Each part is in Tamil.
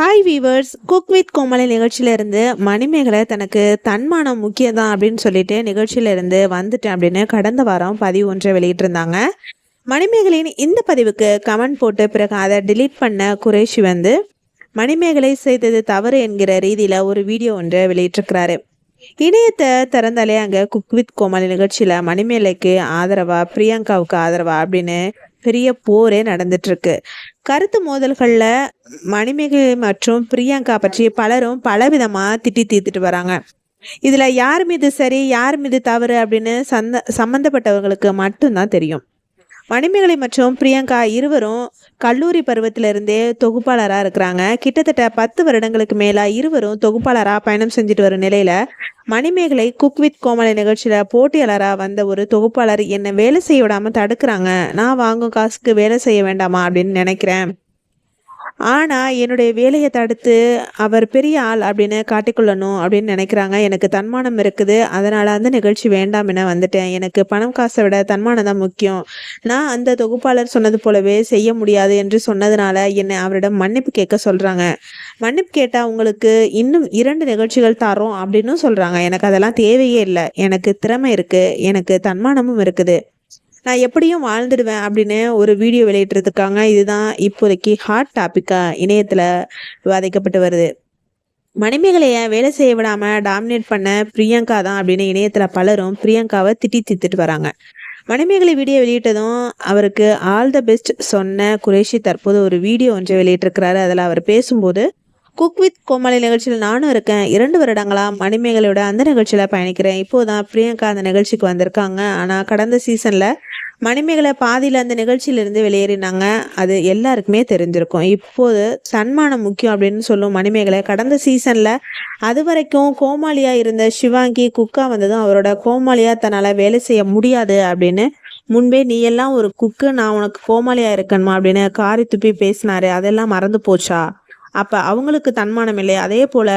ஹாய் வீவர்ஸ் குக் வித் கோமலை நிகழ்ச்சியிலேருந்து மணிமேகலை தனக்கு தன்மானம் முக்கியம் தான் அப்படின்னு சொல்லிட்டு நிகழ்ச்சியிலேருந்து வந்துட்டேன் அப்படின்னு கடந்த வாரம் பதிவு ஒன்றை வெளியிட்டிருந்தாங்க. மணிமேகலையின் இந்த பதிவுக்கு கமெண்ட் போட்டு பிறகு அதை டிலீட் பண்ண குரேஷி வந்து மணிமேகலை செய்தது தவறு என்கிற ரீதியில் ஒரு வீடியோ ஒன்றை வெளியிட்டிருக்கிறாரு. இணையத்தை திறந்தாலே அங்கே குக் வித் கோமலை நிகழ்ச்சியில் மணிமேலைக்கு ஆதரவா பிரியங்காவுக்கு ஆதரவா அப்படின்னு பெரிய போரே நடந்துட்டுருக்கு. கருத்து மோதல்களில் மணிமேகலை மற்றும் பிரியங்கா பற்றி பலரும் பலவிதமாக திட்டி தீர்த்துட்டு வராங்க. இதில் யார் மீது சரி யார் மீது தவறு அப்படின்னு சந்த சம்மந்தப்பட்டவர்களுக்கு மட்டும்தான் தெரியும். மணிமேகலை மற்றும் பிரியங்கா இருவரும் கல்லூரி பருவத்திலிருந்தே தொகுப்பாளராக இருக்கிறாங்க. கிட்டத்தட்ட பத்து வருடங்களுக்கு மேலாக இருவரும் தொகுப்பாளராக பயணம் செஞ்சுட்டு வரும் நிலையில் மணிமேகலை குக் வித் கோமலை நிகழ்ச்சியில் போட்டியாளராக வந்த ஒரு தொகுப்பாளர் என்னை வேலை செய்ய விடாமல் தடுக்கிறாங்க. நான் வாங்கும் காசுக்கு வேலை செய்ய வேண்டாமா அப்படின்னு நினைக்கிறேன். ஆனால் என்னுடைய வேலையை தடுத்து அவர் பெரிய ஆள் அப்படின்னு காட்டிக்கொள்ளணும் அப்படின்னு நினைக்கிறாங்க. எனக்கு தன்மானம் இருக்குது. அதனால் அந்த நிகழ்ச்சி வேண்டாம் என வந்துட்டேன். எனக்கு பணம் காசை விட தன்மானம் தான் முக்கியம். நான் அந்த தொகுப்பாளர் சொன்னது போலவே செய்ய முடியாது என்று சொன்னதுனால என்னை அவரிடம் மன்னிப்பு கேட்க சொல்கிறாங்க மன்னிப்பு கேட்டால் உங்களுக்கு இன்னும் இரண்டு நிகழ்ச்சிகள் தரோம் அப்படின்னு சொல்கிறாங்க எனக்கு அதெல்லாம் தேவையே இல்லை. எனக்கு திறமை இருக்குது எனக்கு தன்மானமும் இருக்குது. நான் எப்படியும் வாழ்ந்துடுவேன் அப்படின்னு ஒரு வீடியோ வெளியிட்டிருக்காங்க இதுதான் இப்போதைக்கு ஹாட் டாப்பிக்காக இணையத்தில் விவாதிக்கப்பட்டு வருது. மணிமேகலைய வேலை செய்ய விடாமல் டாமினேட் பண்ண பிரியங்கா தான் அப்படின்னு இணையத்தில் பலரும் பிரியங்காவை திட்டி தித்துட்டு வராங்க. மணிமேகலை வீடியோ வெளியிட்டதும் அவருக்கு ஆல் த பெஸ்ட் சொன்ன குரேஷி தற்போது ஒரு வீடியோ ஒன்றை வெளியிட்டிருக்கிறாரு. அதில் அவர் பேசும்போது குக் வித் கோமாளி நிகழ்ச்சியில் நானும் இருக்கேன். இரண்டு வருடங்களா மணிமேகலையோட அந்த நிகழ்ச்சியில் பயணிக்கிறேன். இப்போ தான் பிரியங்கா அந்த நிகழ்ச்சிக்கு வந்திருக்காங்க. ஆனால் கடந்த சீசனில் மணிமேகலை பாதியில் அந்த நிகழ்ச்சியிலிருந்து வெளியேறினாங்க. அது எல்லாருக்குமே தெரிஞ்சிருக்கும். இப்போது சன்மானம் முக்கியம் அப்படின்னு சொல்லும் மணிமேகலை கடந்த சீசனில் அது வரைக்கும் கோமாளியாக இருந்த சிவாங்கி குக்கா வந்ததும் அவரோட கோமாளியாக தன்னால் வேலை செய்ய முடியாது அப்படின்னு முன்பே நீ எல்லாம் ஒரு குக்கு நான் உனக்கு கோமாளியாக இருக்கணுமா அப்படின்னு காரி துப்பி பேசினாரு. அதெல்லாம் மறந்து போச்சா? அப்போ அவங்களுக்கு தன்மானம் இல்லை அதே போல்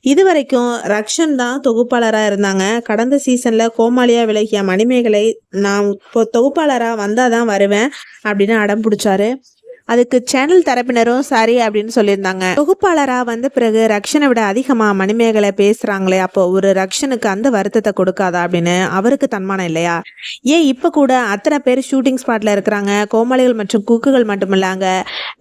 இது வரைக்கும் ரக்ஷன் தான் தொகுப்பாளராக இருந்தாங்க. கடந்த சீசனில் கோமாளியாக விலகிய மணிமேகலை நான் இப்போ தொகுப்பாளராக வந்தால் தான் வருவேன் அப்படின்னு அடம் பிடிச்சாரு. அதுக்கு சேனல் தரப்பினரும் சரி அப்படின்னு சொல்லியிருந்தாங்க. தொகுப்பாளராக வந்த பிறகு ரக்ஷனை விட அதிகமாக மணிமேகலை பேசுகிறாங்களே அப்போ ஒரு ரக்ஷனுக்கு அந்த வருத்தத்தை கொடுக்காதா அப்படின்னு அவருக்கு தன்மானம் இல்லையா? ஏன் இப்போ கூட அத்தனை பேர் ஷூட்டிங் ஸ்பாட்டில் இருக்கிறாங்க? கோமாளிகள் மற்றும் குக்குகள் மட்டுமில்லாங்க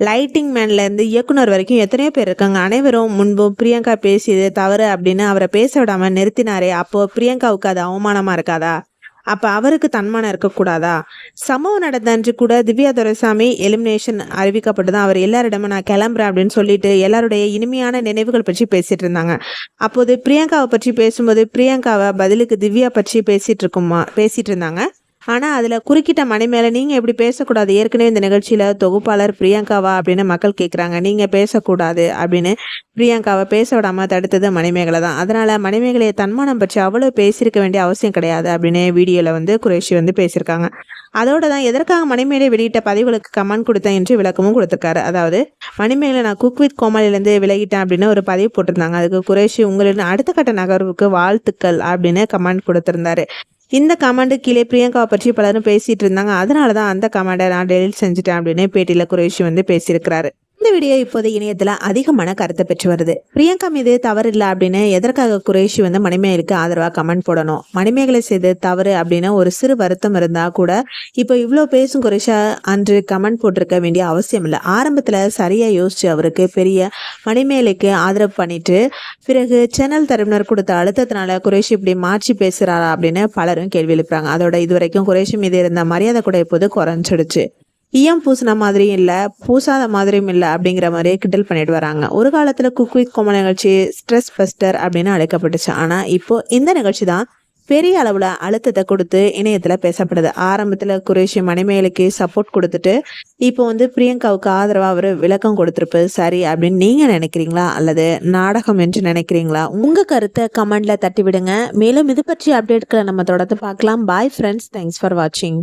லைட்டிங் மேன்லேருந்து இயக்குனர் வரைக்கும் எத்தனையோ பேர் இருக்காங்க. அனைவரும் முன்பு பிரியங்கா பேசியது தவறு அப்படின்னு அவரை பேச விடாமல் நிறுத்தினாரே அப்போ பிரியங்காவுக்கு அது அவமானமாக இருக்காதா? அப்போ அவருக்கு தன்மானம் இருக்கக்கூடாதா? சம்பவம் நடந்தன்று கூட திவ்யா துரைசாமி எலிமினேஷன் அறிவிக்கப்பட்டு தான் அவர் எல்லாரிடமும் நான் கிளம்புறேன் அப்படின்னு சொல்லிட்டு எல்லாருடைய இனிமையான நினைவுகள் பற்றி பேசிட்டு இருந்தாங்க. அப்போது பிரியங்காவை பற்றி பேசும்போது பிரியங்காவை பதிலுக்கு திவ்யா பற்றி பேசிட்டு இருக்குமா பேசிட்டு இருந்தாங்க. ஆனால் அதில் குறுக்கிட்ட மணி மேலே நீங்கள் எப்படி பேசக்கூடாது. ஏற்கனவே இந்த நிகழ்ச்சியில் தொகுப்பாளர் பிரியங்காவா அப்படின்னு மக்கள் கேட்குறாங்க நீங்கள் பேசக்கூடாது அப்படின்னு பிரியங்காவை பேச விடாமல் தடுத்தது மணிமேகலை தான். அதனால் மணிமேகலையை தன்மானம் பற்றி அவ்வளோ பேசியிருக்க வேண்டிய அவசியம் கிடையாது அப்படின்னு வீடியோவில் வந்து குரேஷி வந்து பேசியிருக்காங்க. அதோட தான் எதற்காக மணிமேலை வெளியிட்ட பதிவுகளுக்கு கமெண்ட் கொடுத்தேன் என்று விளக்கமும் கொடுத்துருக்காரு. அதாவது மணிமேலை நான் குக் வித் கோமாளிலேருந்து விலகிட்டேன் அப்படின்னு ஒரு பதிவு போட்டிருந்தாங்க. அதுக்கு குரேஷி உங்களின் அடுத்த கட்ட நகர்வுக்கு வாழ்த்துக்கள் அப்படின்னு கமெண்ட் கொடுத்துருந்தாரு. இந்த கமெண்ட் கீழே பிரியங்காவை பற்றி பலரும் பேசிட்டு இருந்தாங்க. அதனால தான் அந்த கமெண்டை நான் டெலிட் செஞ்சுட்டேன் அப்படின்னு பேட்டியில் குரேஷி வந்து பேசியிருக்கிறாரு. இந்த வீடியோ இப்போது இணையத்தில் அதிகமான கருத்தை பெற்று வருது. பிரியங்கா மீது தவறு இல்லை அப்படின்னு எதற்காக குரேஷி வந்து மணிமேகலுக்கு ஆதரவாக கமெண்ட் போடணும்? மணிமேகலை செய்து தவறு அப்படின்னு ஒரு சிறு வருத்தம் இருந்தால் கூட இப்போ இவ்வளோ பேசும் குரேஷா அன்று கமெண்ட் போட்டிருக்க வேண்டிய அவசியம் இல்லை. ஆரம்பத்தில் சரியாக யோசிச்சு அவருக்கு பெரிய மணிமேலைக்கு ஆதரவு பண்ணிட்டு பிறகு சேனல் தரப்பினர் கொடுத்த அழுத்தத்தினால குரேஷி இப்படி மாற்றி பேசுகிறாரா அப்படின்னு பலரும் கேள்வி எழுப்புறாங்க. அதோட இது வரைக்கும் குரேஷி மீது இருந்த மரியாதை கூட இப்போது குறைஞ்சிடுச்சு. ஈயம் பூசின மாதிரியும் இல்லை பூசாத மாதிரியும் இல்லை அப்படிங்கிற மாதிரியே கிண்டல் பண்ணிட்டு வராங்க. ஒரு காலத்தில் குக் வித் கோம நிகழ்ச்சி ஸ்ட்ரெஸ் பஸ்டர் அப்படின்னு அழைக்கப்பட்டுச்சு. ஆனால் இப்போ இந்த நிகழ்ச்சி தான் பெரிய அளவில் அழுத்தத்தை கொடுத்து இணையத்தில் பேசப்படுது. ஆரம்பத்தில் குரேஷி மணிமேலுக்கு சப்போர்ட் கொடுத்துட்டு இப்போ வந்து பிரியங்காவுக்கு ஆதரவாக அவர் விளக்கம் கொடுத்துருப்பு சரி அப்படின்னு நீங்கள் நினைக்கிறீங்களா? அல்லது நாடகம் என்று நினைக்கிறீங்களா? உங்கள் கருத்தை கமெண்டில் தட்டி விடுங்க மேலும் இது பற்றிய அப்டேட்களை நம்ம தொடர்ந்து பார்க்கலாம். பாய் ஃப்ரெண்ட்ஸ் தேங்க்ஸ் ஃபார் வாட்சிங்